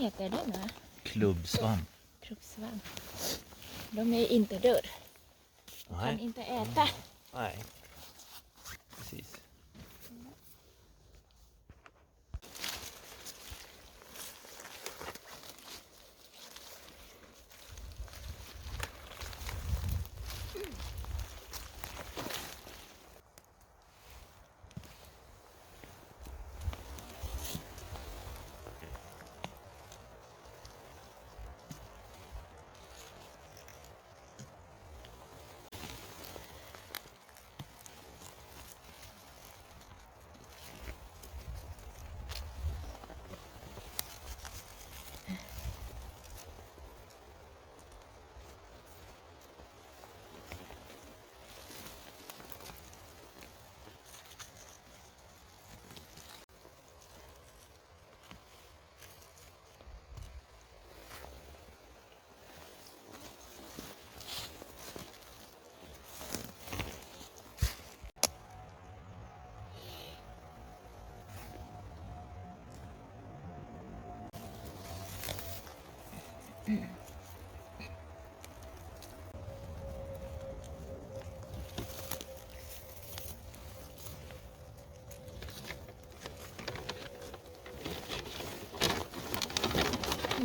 heter den va? Klubbsvamp. Kruppsvamp. De är inte död. Kan Nej, inte äta. nej.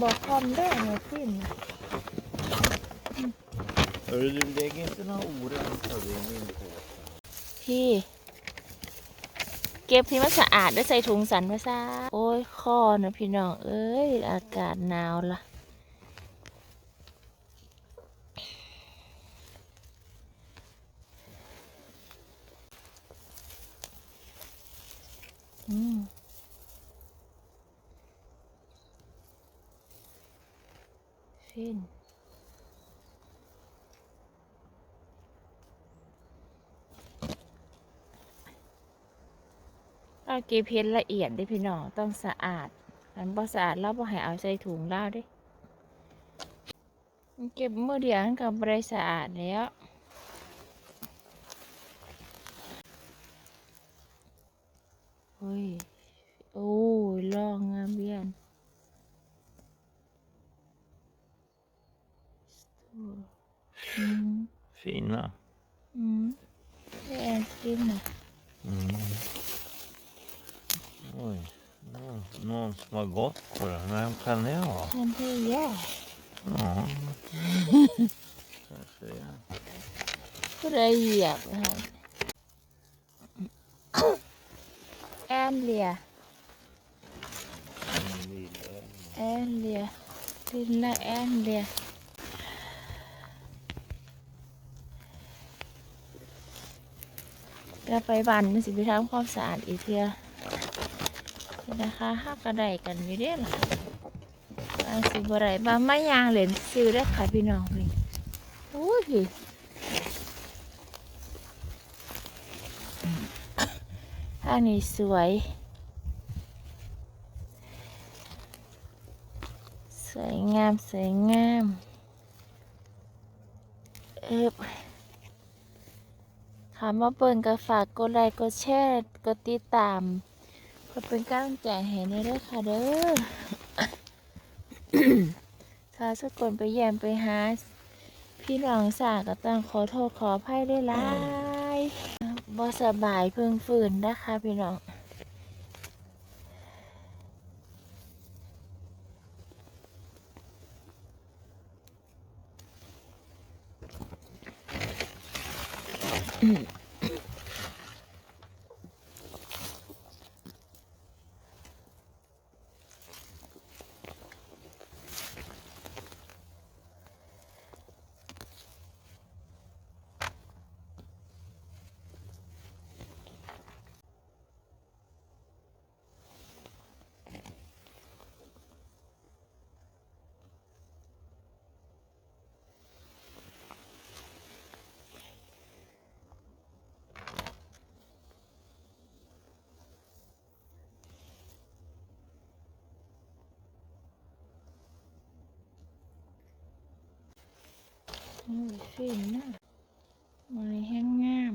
บอกคอมได้ไงสิ้น Öldürdüğe gitsin ha uğramış tabii eminim ki. พี่ เก็บที่มันสะอาดได้ใส่ถุงสันภาซะโอ้ยคอนะพี่น้อง เอ้ย อากาศหนาวละอืมฟิน เราเก็บเพชรละเอียดเด้พี่น้องต้องสะอาดอันบ่สะอาดเราบ่ให้เอาใส่ถุงเล่าเด้มันเก็บมือเดียวมันก็บ่ได้สะอาดแล้วโอ้ยโอ้ยลองงามเบียนอืม Fin va? อืม det är en stilla Mm. Oj. Någon, någon som har gått på den. Vem kan det vara? kan det jag Ja. Kanske det. ก็เลยเหยียบนะครับแอนเลีย En lille. แอนเลียลินละแอนเลียก็ไปบันมันสิไปทำความสะอาดอีกเทื่อ นะคะห้ากระไดกันอยู่เด้อล่ะอันสิบไรบาไม่ยางเหรนซื้อได้ค่ะพี่น้องนี่โอ้ยท่านี้สวย สวยงาม สวยงาม เอ๊บถามว่าเปิ่นก็ฝากกดไลค์กดแชร์ กดติดตาม เพื่อเป็นกำลังใจให้ในเด้อค่ะเด้อถ้าสักคนไปแยมไปหา พี่น้องสาก็ต้องขอโทษขออภัยได้หลายบ่สบายเพิ่งฝืนนะคะพี่น้อง โอ้ยฟินนะไม้แห้งงาม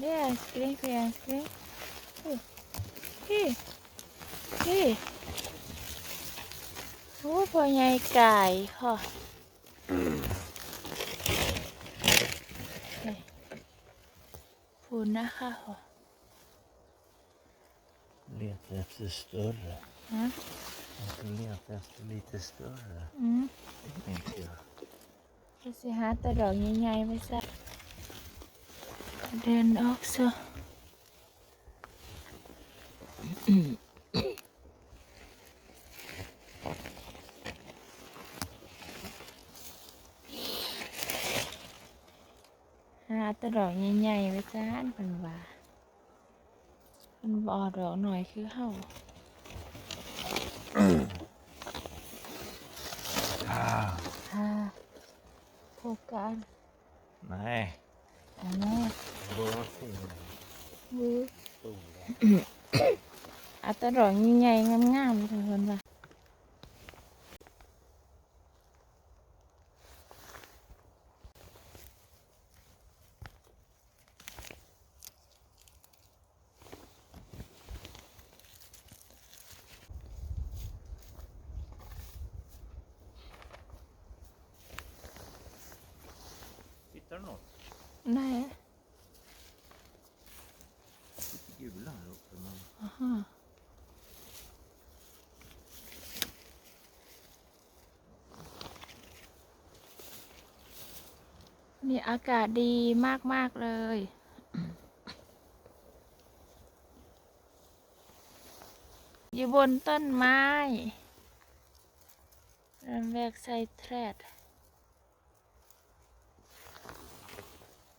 เอ Yeah, screen clear, screen. Hey, hey, hey. โอ้พ่อใหญ่ไก่ค่ะนี่ฝุ่นนะคะค่ะ Leta efter större. ฮะ Man ska leta efter lite större. อืม Tänkte jag. ก็สิหาแตะดอกใหญ่ๆไปซะเดินออกซะหาแตะดอกใหญ่ๆไปจ้านเพิ่นว่าเพิ่นบเอกดอกหน่อยคือเฮา Ah, ค่ะโฟกัส nej. อันนี้ Bara fina. มือ Stora. อัตดอกใหญ่ๆงามๆทุกคนว่า อากาศดีมาก ๆ เลย อยู่บนต้นไม้รำแวกไซแทรด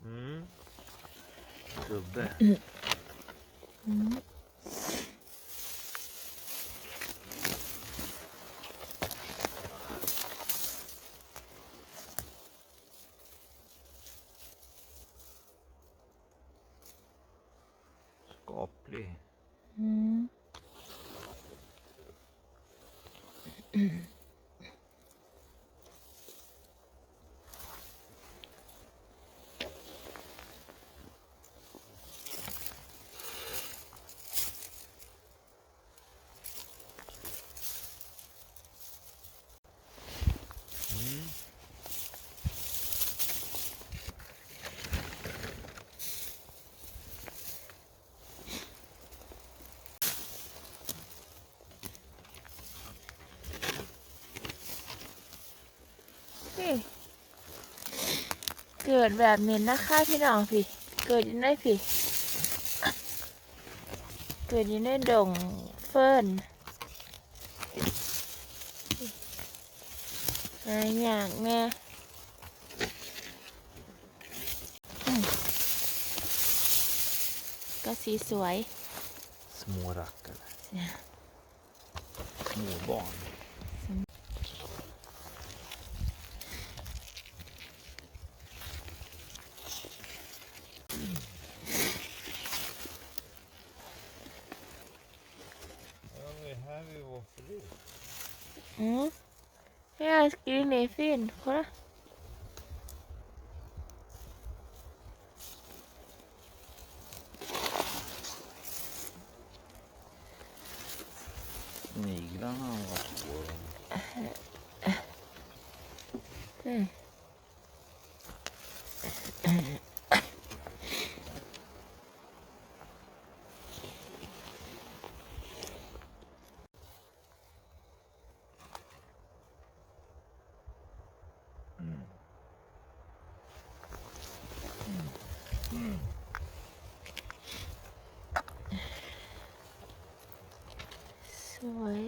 Mm. Gubbe. อืม Skaplig. อืม Mm. พี่เกิดแบบนี้นะคะพี่น้องพี่ เกิดอยู่ในพี่ เกิดอยู่ในดงเฟิร์นหาอย่างแม่อืมก็สีสวย Små rackare. Små barn. Ja, det är här vi var förut. อืม พี่ไอศกรีนเนฟินคนละ Sniglarna var svåra. อืม สวย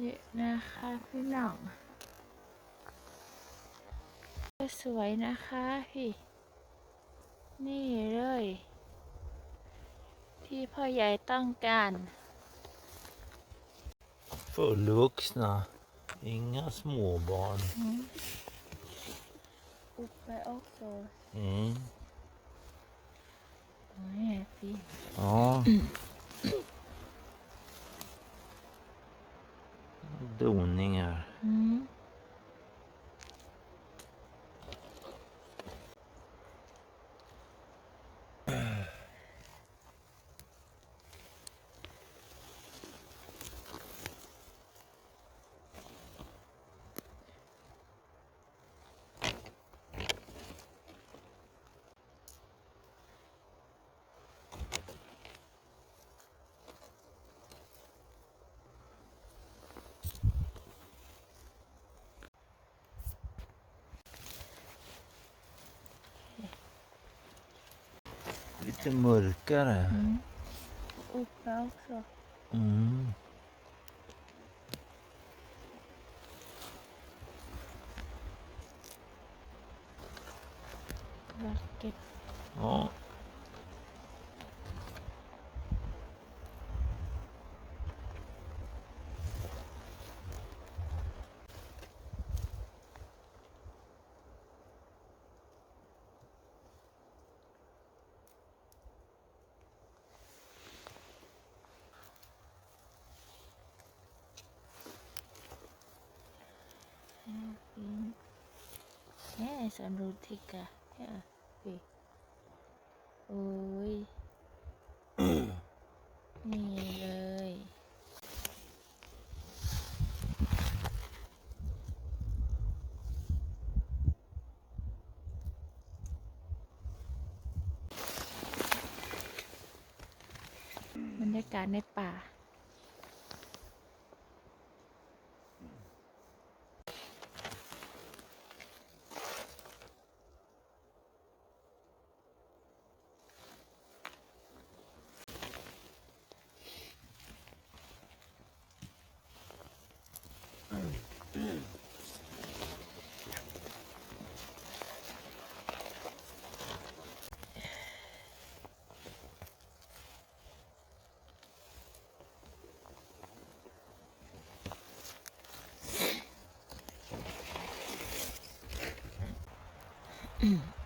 นี่นะคะพี่น้อง สวยนะคะพี่ นี่เลย ที่พ่อใหญ่ต้องการ Fullvuxna Inga småbarn. อืมอุปไปออกโซ Mm. โอ้ยพี่ Ja. Doningar. อื lite mörkare. Mm. Opera också. Mm. Yes, I'm Rutika. Yeah. Okay. โอ้ยนี่ mm.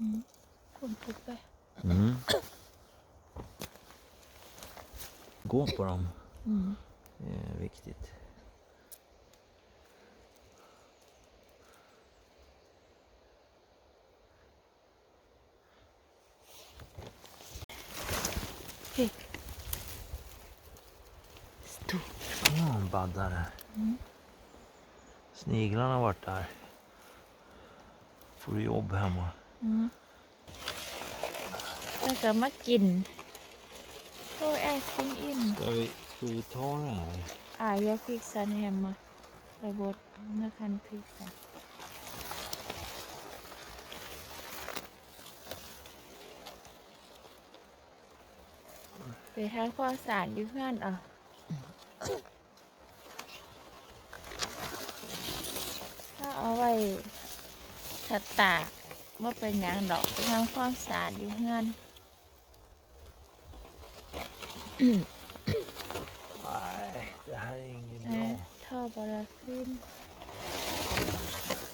Mm. Kornpobbe. Mm. Gå på dem. Mm. Det är viktigt. Hej. Stor. Baddare. Mm. Sniglarna har varit där. Får du jobb hemma. แล้วก็มากินโอ้ยไอซิงอิน Skal vi Skal vi ta den här? อะ jag fixar den hemma. Jag går, jag kan fixa. Det här får sand i sjön då. ถ้าเอาไว้ถัดตาก ว่าเป็นอย่างดอกทำความสารอยู่งั้นท่อบอลขึ้น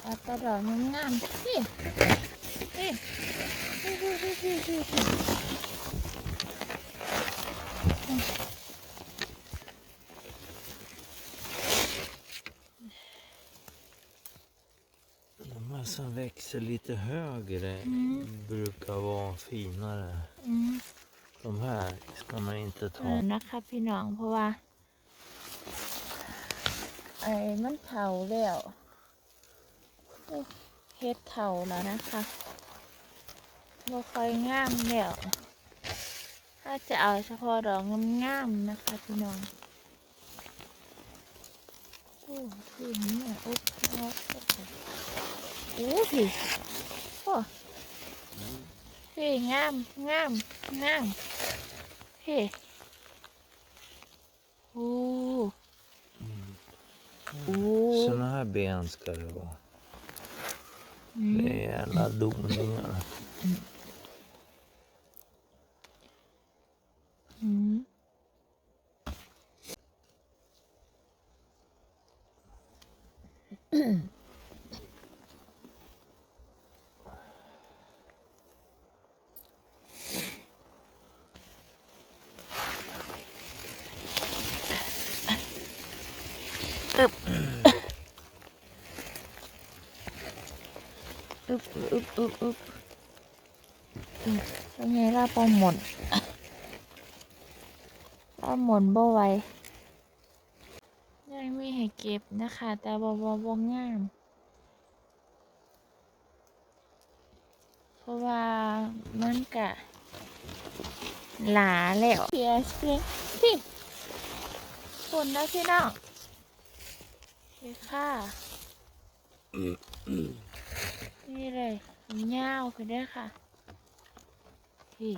เอาตลอดมันงามพี่พี่พี่พี่พี่พี่ växer lite högre Mm. brukar vara finare. อืม De här ska man inte เอ ta. อนะคะพี่น้องเพราะว่าไอ้มันเถาแล้วโอ้เฮ็ดเถาแล้วนะคะบ่ค่อยงามแล้วถ้าจะเอาเฉพาะดอกงามๆนะคะพี่น้องโอ้พี่เนี่ยโอ๊บโอ๊บ โอ๊บโอ้พี่โอ้พี่งามงามงามพี่ โอ้โอ้ Såna här ben ska det vara. อืม Det är jävla doningar. อืมอึ อึบอึบอึบอึบอึบเป็นไงล่ะปลาหมดถ้าหมุนบ่ไวยังมีให้เก็บนะคะ แต่บ่บ่บ่งาม เพราะว่ามันกะ หลาแล้วเสียเสียพี่คนนะพี่น้องเสียค่ะ นี่เลยเงาวคือได้อค่ะพี่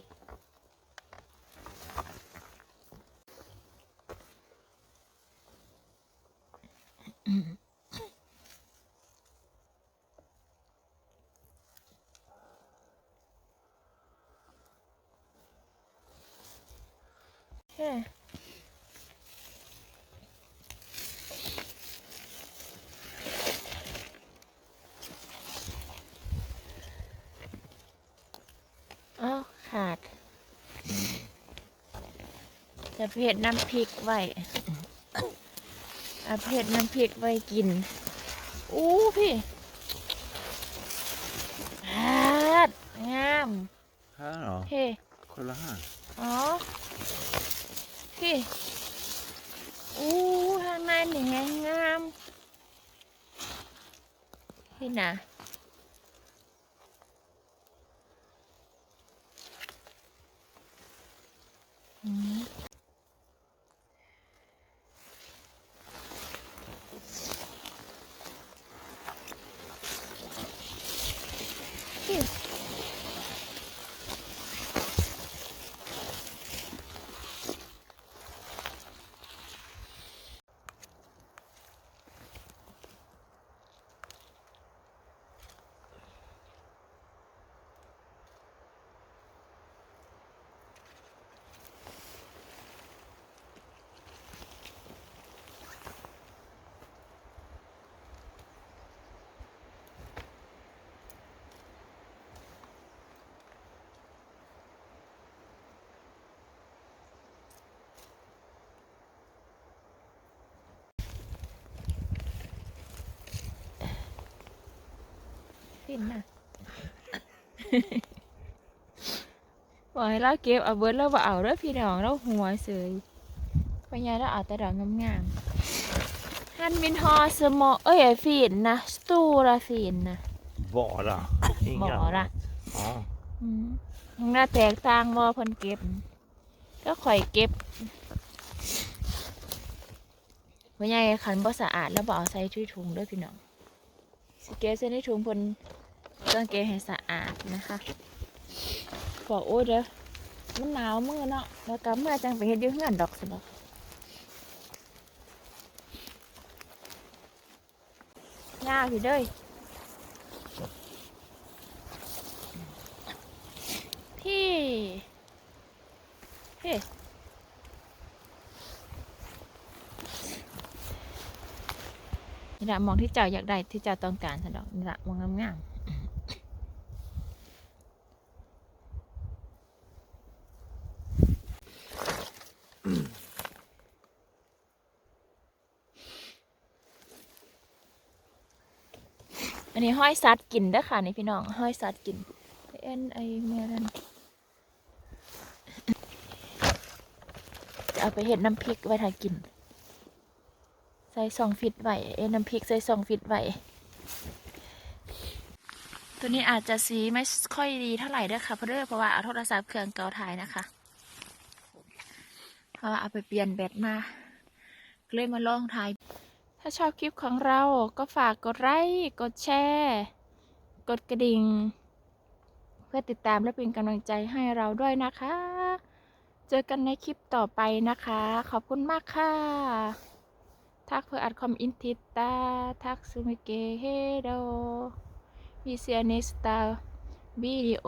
แค่อ้าว ขาด จะเผ็ดน้ำพริกไว้เอาเผ็ดน้ำพริกไว้กิน อู้พี่พาดงาม Här då? เฮ้ Kolla här. อ๋อ พี่ อู้ทางในนี่แหงงาม พี่นะ ฟินน่ะบอกให้เราเก็บเอาเบิร์ดแล้วว่าเอาเด้อพี่น้องเราหัวเสยปัญญาเราเอาแต่ดอกงามๆฮันมินฮอสมอเอ้ยไอ้ฟินนะสตูราฟินนะ Bara. Inga Bara. annat. Ja. อืมหน้าแตกต่างบ่เพิ่นเก็บ ก็ข่อยเก็บพ่อใหญ่ขันบ่สะอาดแล้วบ่เอาใส่ถุถุงเด้วยพี่น้อง สิเก็บใส่ในถุงเพิ่น ต้องเก็บให้สะอาดนะคะบอกโอ้เด้อมันหนาวมือเนาะแล้วก็เมื่อจังไปเฮ็ดอยู่เฮือนดอกสิบ่ยากอยู่เด้ยพี่พี่นี่ละมองที่เจ้าอยากได้ที่เจ้าต้องการสันดอกนี่ละมองงามๆ อันนี้ห้อยซัดกินด้ค่ะนี่พี่น้องห้อยซัดกินเอ็นไอแม่นั่นจะเอาไปเห็ดน้ำพริกไว้ทากิน ใส่ซองฟิตไว้เอ็นน้ำพริกใส่ซองฟิตไว้ตัวนี้อาจจะสีไม่ค่อยดีเท่าไหร่ด้อค่ะเพราะด้อเพราะว่าเอาโทรศัพท์เครื่องเก่าถ่ายนะคะ เพราะว่าเอาไปเปลี่ยนแบตมาเลยมาลองถ่ายาชอบคลิปของเราก็ฝากกดไลค์ กดแชร์ กดกระดิ่ง เพื่อติดตามและเป็นกำลังใจให้เราด้วยนะคะ เจอกันในคลิปต่อไปนะคะ ขอบคุณมากค่ะ ทักเพื่ออัดคอมอินทิตา ทักซูมิเกเฮโดวิเซียนิสตาวิดีโอ